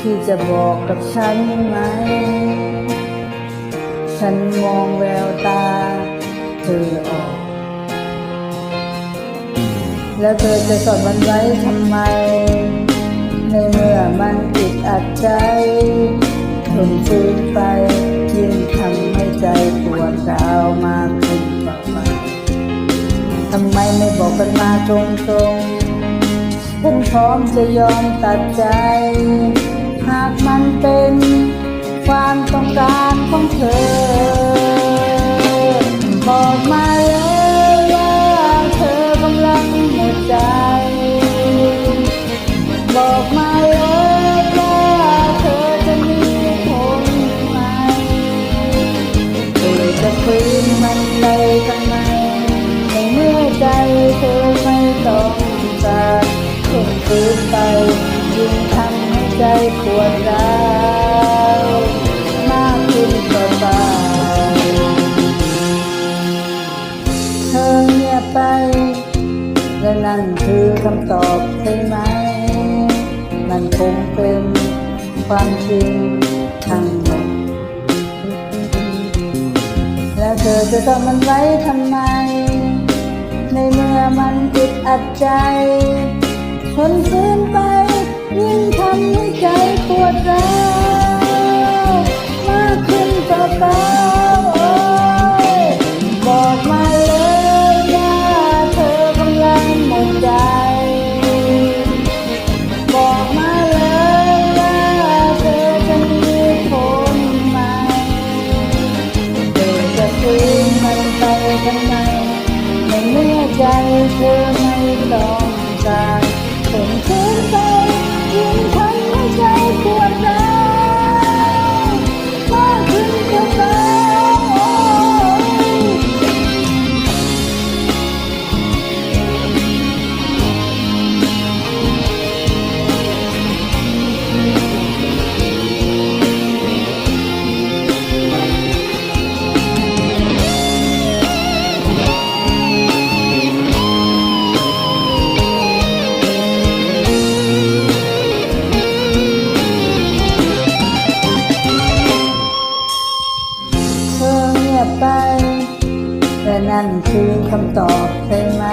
ที่จะบอกกับฉันไหม ฉันมองแววตาเธอออก แล้วเธอจะสอนมันไว้ทำไม ในเมื่อมันติดอัดใจทนฝืนไปยิ่งทำให้ใจปวดร้าวมากขึ้นต่อไปทำไมไม่บอกกันมาตรงๆฉันพร้อมจะยอมตัดใจ หากมันเป็นความต้องการของเธอ บอกมา ใจปวร้าวมากขึ้นกว่าเบาเธอเงียบไป และนั่นคือคำตอบใช่ไหม มันคงเป็นความจริงทั้งหมดแล้วเธอจะทำมันไว้ทำไม ในเมื่อมันอึดอัดใจทนฝืนไป ยิ่งทำให้ใจปวดร้าวมากขึ้นต่อไปโอ้ยบอกมาเลยว่าเธอกำลังหมดใจ บอกมาเลยว่าเธอจะมีคนใหม่เธอจะคืนมันไปทำไมในเมื่อใจเธอไม่ต้องการ นั่นคือคำตอบใช่ไหม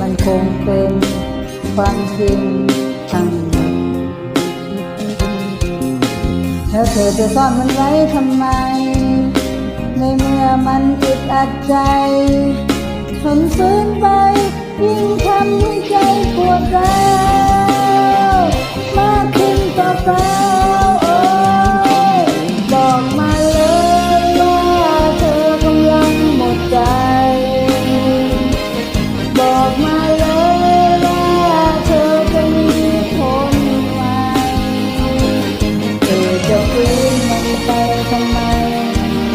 มันคงเป็นความจริงทั้งหมดแล้วเธอจะซ่อนมันไว้ทำไม ในเมื่อมันอึดอัดใจทนฝืนไปยิ่ง บอกมาเลยว่าเธอจะมีคนใหม่เธอจะฟื้นมันไปทำไม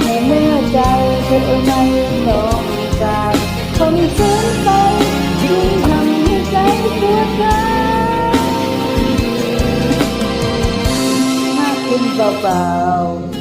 ในเมื่อใจเธอไม่ต้องการคนฟื้นไปยิ่งทำให้ใจปวดร้าวมากขึ้นเบาๆ